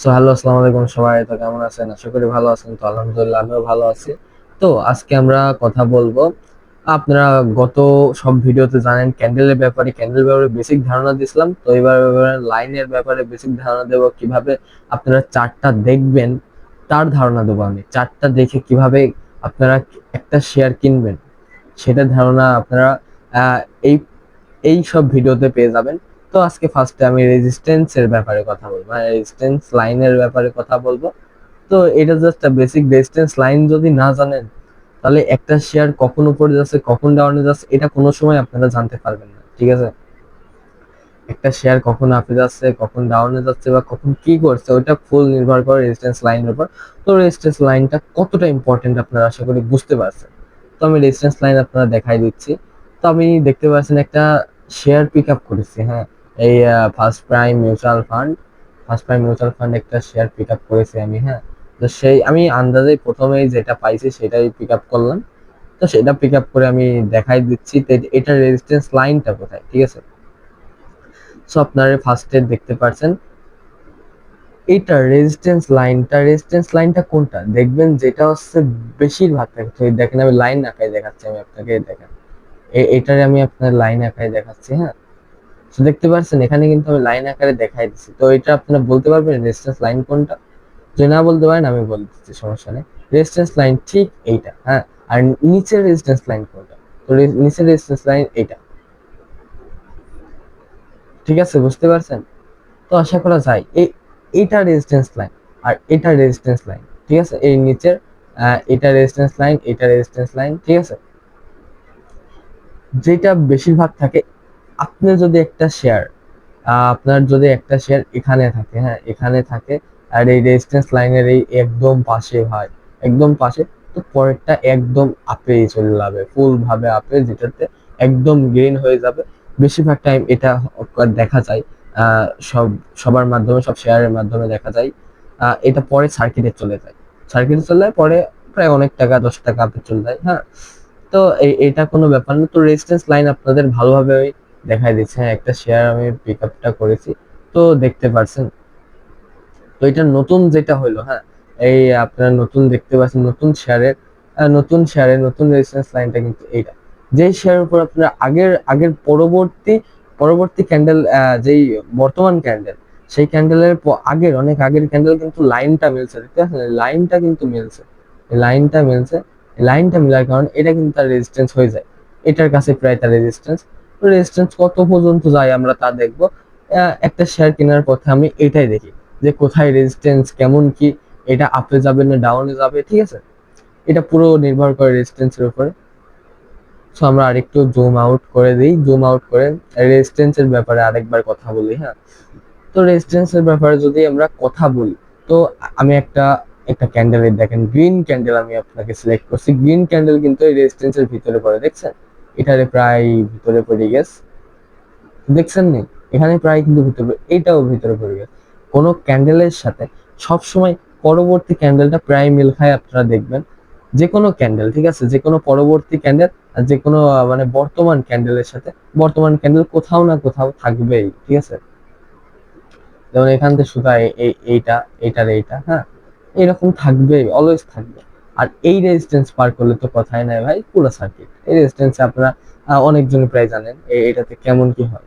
So hello আসসালামু আলাইকুম সবাই। তো কেমন আছেন? আশা করি ভালো আছেন। তো আলহামদুলিল্লাহ, আমিও ভালো আছি। তো আজকে আমরা কথা বলব, আপনারা গত সব ভিডিওতে জানেন ক্যান্ডেলের ব্যাপারে ক্যান্ডেল ব্যাপারে বেসিক ধারণা দিয়েছিলাম। তো এবার লাইনের ব্যাপারে বেসিক ধারণা দেবো, কীভাবে আপনারা চার্টটা দেখবেন, তার ধারণা দেবো আমি। চার্টটা দেখে কীভাবে আপনারা একটা শেয়ার কিনবেন, সেটা ধারণা আপনারা এই এই সব ভিডিওতে পেয়ে যাবেন। তো আজকে ফার্স্টে আমি রেজিস্ট্যান্স এর ব্যাপারে কথা বলব। মানে রেজিস্ট্যান্স লাইনের ব্যাপারে কথা বলব। তো এটা জাস্ট বেসিক রেজিস্ট্যান্স লাইন যদি না জানেন, তাহলে একটা শেয়ার কখন উপরে যাচ্ছে, কখন ডাউনে যাচ্ছে, এটা কোনো সময় আপনারা জানতে পারবেন না, ঠিক আছে? একটা শেয়ার কখন আপে যাচ্ছে, কখন ডাউনে যাচ্ছে বা কখন কি করছে ওটা ফুল নির্ভর করে রেজিস্ট্যান্স লাইনের উপর। তো রেজিস্ট্যান্স লাইনটা কতটা ইম্পর্টেন্ট আপনারা আশা করি বুঝতে পারছেন। তো আমি রেজিস্ট্যান্স লাইন আপনারা দেখাই দিচ্ছি। তো আমি দেখতে পাচ্ছেন একটা শেয়ার পিক আপ করেছি হ্যাঁ। এই first prime mutual fund first prime mutual fund একটা শেয়ার পিক আপ করেছি আমি হ্যাঁ। তো সেই, আমি আন্দাজে প্রথমেই যেটা পাইছি সেটাই পিক আপ করলাম। তো সেটা পিক আপ করে আমি দেখাই দিচ্ছি এটা রেজিস্ট্যান্স লাইনটা কোথায়, ঠিক আছে? সো আপনারা ফার্স্টে দেখতে পাচ্ছেন এটা রেজিস্ট্যান্স লাইনটা রেজিস্ট্যান্স লাইনটা কোনটা? দেখবেন যেটা হচ্ছে বেশিরভাগ থাকে দেখেন আমি লাইন আঁকায় দেখাচ্ছি, আমি আপনাকে দেখেন। এটারে আমি আপনার লাইন আঁকায় দেখাচ্ছি হ্যাঁ। দেখতে পাচ্ছেন এখানে কিন্তু আমি লাইন আকারে দেখাই দিচ্ছি তো এটা আপনারা বলতে পারবেন রেজিস্ট্যান্স লাইন কোনটা? যদি না বলতে পারেন, আমি বলে দিচ্ছি, সমস্যা নেই। রেজিস্ট্যান্স লাইন ঠিক এইটা হ্যাঁ? আর নিচের রেজিস্ট্যান্স লাইন কোনটা? তো নিচের রেজিস্ট্যান্স লাইন এইটা। ঠিক আছে, বুঝতে পারছেন? তো আশা করা যায় এই এইটা রেজিস্ট্যান্স লাইন আর এটা রেজিস্ট্যান্স লাইন ঠিক আছে? এই নিচের এটা রেজিস্ট্যান্স লাইন এটা রেজিস্ট্যান্স লাইন ঠিক আছে? যেটা বেশিরভাগ থাকে আপনি যদি একটা শেয়ার আপনার যদি একটা শেয়ার এখানে থাকে হ্যাঁ এখানে থাকে, আর এই রেজিস্ট্যান্স লাইনের এই একদম পাশে হয়, একদম পাশে, তো পরেরটা একদম আপে চলে যাবে ফুল ভাবে আপে যেটাতে একদম গ্রিন হয়ে যাবে। বেশিরভাগ টাইম এটা দেখা যায় সব, সবার মাধ্যমে, সব শেয়ারের মাধ্যমে দেখা যায় এটা পরে সার্কিটে চলে যায়। সার্কিটে চলে যায়, পরে প্রায় অনেক টাকা, দশ টাকা আপে চলে যায় হ্যাঁ। তো এটা কোনো ব্যাপার না। তো রেজিস্ট্যান্স লাইন আপনাদের ভালোভাবে দেখাই দিচ্ছে হ্যাঁ একটা শেয়ার আমি পিক আপটা করেছি। তো দেখতে পারছেন, তো এটা নতুন যেটা হলো হ্যাঁ এই আপনারা নতুন দেখতে পাচ্ছেন, নতুন শেয়ারের নতুন শেয়ারের নতুন রেজিস্ট্যান্স লাইনটা কিন্তু এইটা। যে শেয়ারের উপর আপনারা আগের আগের পরবর্তী পরবর্তী ক্যান্ডেল যেই বর্তমান ক্যান্ডেল সেই ক্যান্ডেলের আগের, অনেক আগের ক্যান্ডেল কিন্তু লাইনটা মিলছে, দেখতে পাচ্ছেন? লাইনটা কিন্তু মিলছে লাইনটা মিলছে লাইনটা মিলার কারণে এটা কিন্তু তার রেজিস্ট্যান্স হয়ে যায়। এটার কাছে প্রায় তার রেজিস্ট্যান্স রেজিস্ট্যান্স কত পর্যন্ত যায় আমরা তা দেখব। একটা শেয়ার কেনার পথে আমি এটাই দেখি যে কোথায় রেজিস্ট্যান্স কেমন কি, এটা আপে যাবে না ডাউনে যাবে, ঠিক আছে? এটা পুরো নির্ভর করে রেজিস্ট্যান্সের উপরে। সো আমরা আরেকটু জুম আউট করে দিই জুম আউট করে রেজিস্ট্যান্সের ব্যাপারে আরেকবার কথা বলি হ্যাঁ? তো রেজিস্ট্যান্সের ব্যাপারে যদি আমরা কথা বলি, তো আমি একটা একটা ক্যান্ডেলের দেখেন গ্রিন ক্যান্ডেল আমি আপনাকে সিলেক্ট করছি। গ্রিন ক্যান্ডেল কিন্তু এই রেজিস্ট্যান্সের ভিতরে পড়ে, দেখছেন? এটারে প্রায় ভিতরে পড়ে গেছে। দেখছেন নি? এখানে প্রায় কিন্তু ভিতরে এটাও ভিতরে পড়ে গেছে। কোনো ক্যান্ডেলের সাথে সবসময় পরবর্তী ক্যান্ডেলটা প্রায় মিল খায় আপনারা দেখবেন। যে কোনো ক্যান্ডেল, ঠিক আছে? যে কোনো পরবর্তী ক্যান্ডেল আর যে কোনো মানে বর্তমান ক্যান্ডেলের সাথে বর্তমান ক্যান্ডেল কোথাও না কোথাও থাকবেই, ঠিক আছে? যেমন এখান থেকে শুধু এইটা এইটার এইটা হ্যাঁ? এরকম থাকবেই অলওয়েজ থাকবে। আর এই রেজিস্ট্যান্স পার করলে তো কথাই নাই ভাই পুরো সার্কিট এই রেজিস্ট্যান্স আপনারা অনেকজনই প্রায় জানেন এটাতে কেমন কি হয়।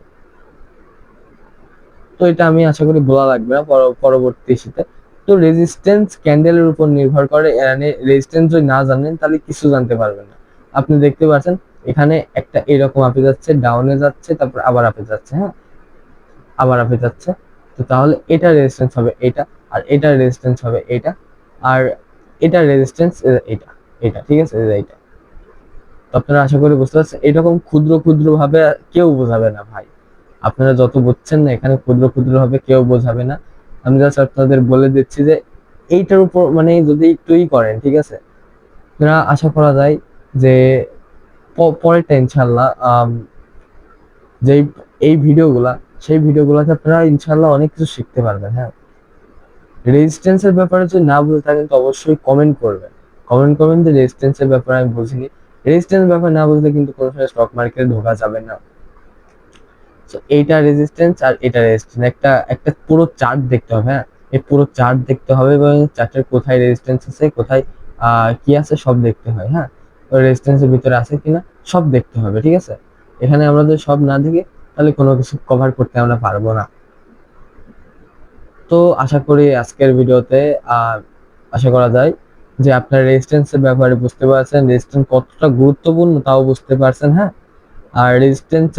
তো এটা আমি আশা করি বলা লাগবে না পরবর্তী শীতে তো রেজিস্ট্যান্স ক্যান্ডেলের উপর নির্ভর করে মানে রেজিস্ট্যান্স যদি না জানেন, তাহলে কিছু জানতে পারবেন না। আপনি দেখতে পাচ্ছেন, এখানে একটা এরকম আপে যাচ্ছে ডাউনে যাচ্ছে, তারপর আবার আপে যাচ্ছে হ্যাঁ? আবার আপে যাচ্ছে। তো তাহলে এটা রেজিস্ট্যান্স হবে এটা, আর এটা রেজিস্ট্যান্স হবে এটা। আর এটা রেজিস্ট্যান্স এটা এটা, ঠিক আছে? এইটা তো আপনারা আশা করি বুঝতে পারছেন, এরকম ক্ষুদ্র ক্ষুদ্র ভাবে কেউ বোঝাবে না, ভাই। আপনারা যত বুঝছেন না এখানে ক্ষুদ্র ক্ষুদ্র ভাবে কেউ বোঝাবে না। আমি জাস্ট আপনাদের বলে দিচ্ছি যে, এইটার উপর মানে যদি একটুই করেন, ঠিক আছে? আপনারা আশা করা যায় যে পরেরটা ইনশাল্লাহ যে এই ভিডিওগুলা, সেই ভিডিওগুলোতে আপনারা ইনশাল্লাহ অনেক কিছু শিখতে পারবেন হ্যাঁ? রেজিস্ট্যান্সের ব্যাপারে যদি না বুঝে থাকেন, তো অবশ্যই কমেন্ট করবেন। কমেন্ট করবেন যে রেজিস্ট্যান্সের ব্যাপারে আমি বুঝিনি রেজিস্ট্যান্স ব্যাপারে না বুঝলে কিন্তু কোনো সময় স্টক মার্কেটে ঢোকা যাবে না। তো এইটা রেজিস্ট্যান্স আর এটা রেজিস্ট্যান্স একটা একটা পুরো চার্ট দেখতে হবে হ্যাঁ? এই পুরো চার্ট দেখতে হবে এবং চার্টের কোথায় রেজিস্ট্যান্স আছে, কোথায় কি আছে সব দেখতে হয় হ্যাঁ? রেজিস্ট্যান্সের ভিতরে আছে কিনা সব দেখতে হবে, ঠিক আছে? এখানে আমরা যদি সব না দেখি তাহলে কোনো কিছু কভার করতে আমরা পারব না। তো আশা করি আজকের ভিডিওতে আশা করা যায় যে আপনার রেজিস্ট্যান্সের ব্যাপারে বুঝতে পারছেন রেজিস্ট্যান্স কতটা গুরুত্বপূর্ণ তাও বুঝতে পারছেন হ্যাঁ? আর রেজিস্ট্যান্স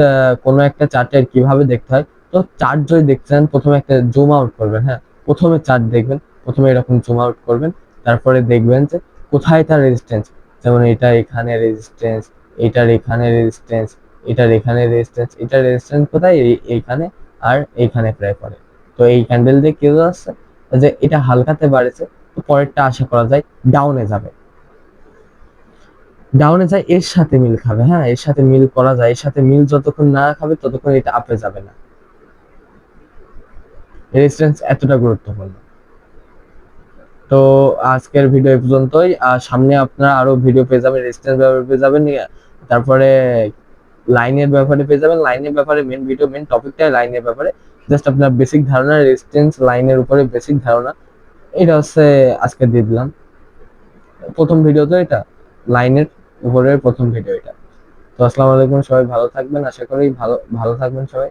কোনো একটা চার্টের কীভাবে দেখতে হয়? তো চার্ট যদি দেখছেন প্রথমে একটা জুম আউট করবেন হ্যাঁ? প্রথমে চার্ট দেখবেন, প্রথমে এরকম জুম আউট করবেন, তারপরে দেখবেন যে কোথায় তার রেজিস্ট্যান্স যেমন এটা এখানে রেজিস্ট্যান্স এটার এখানে রেজিস্ট্যান্স এটার এখানে রেজিস্ট্যান্স এটার রেজিস্ট্যান্স কোথায়? এই- এইখানে আর এইখানে প্রায় পড়ে। তো এই ক্যান্ডেল দিয়ে কেউ আসছে যে এটা হালকাতে বাড়েছে, তো পরেরটা আশা করা যায় ডাউনে যাবে। ডাউনে যায়, এর সাথে মিল খাবে হ্যাঁ এর সাথে মিল করা যায়, এর সাথে মিল যতক্ষণ না খাবে ততক্ষণ এটা আপে যাবে না। রেজিস্ট্যান্স এতটা গুরুত্বপূর্ণ। তো আজকের ভিডিও এই পর্যন্তই। আর সামনে আপনারা আরও ভিডিও পেয়ে যাবেন রেজিস্ট্যান্স ব্যাপারে পেয়ে যাবেন তারপরে লাইনের ব্যাপারে পেয়ে যাবেন। লাইনের ব্যাপারে মেন ভিডিও মেন টপিকটা লাইনের ব্যাপারে। জাস্ট আপনার বেসিক ধারণা রেজিস্ট্যান্স লাইনের উপরে বেসিক ধারণা। এটা হচ্ছে আজকে দিয়ে দিলাম। প্রথম ভিডিও তো এটা লাইনের উপরের প্রথম ভিডিও এটা। তো আসসালামু আলাইকুম, সবাই ভালো থাকবেন। আশা করি ভালো ভালো থাকবেন সবাই।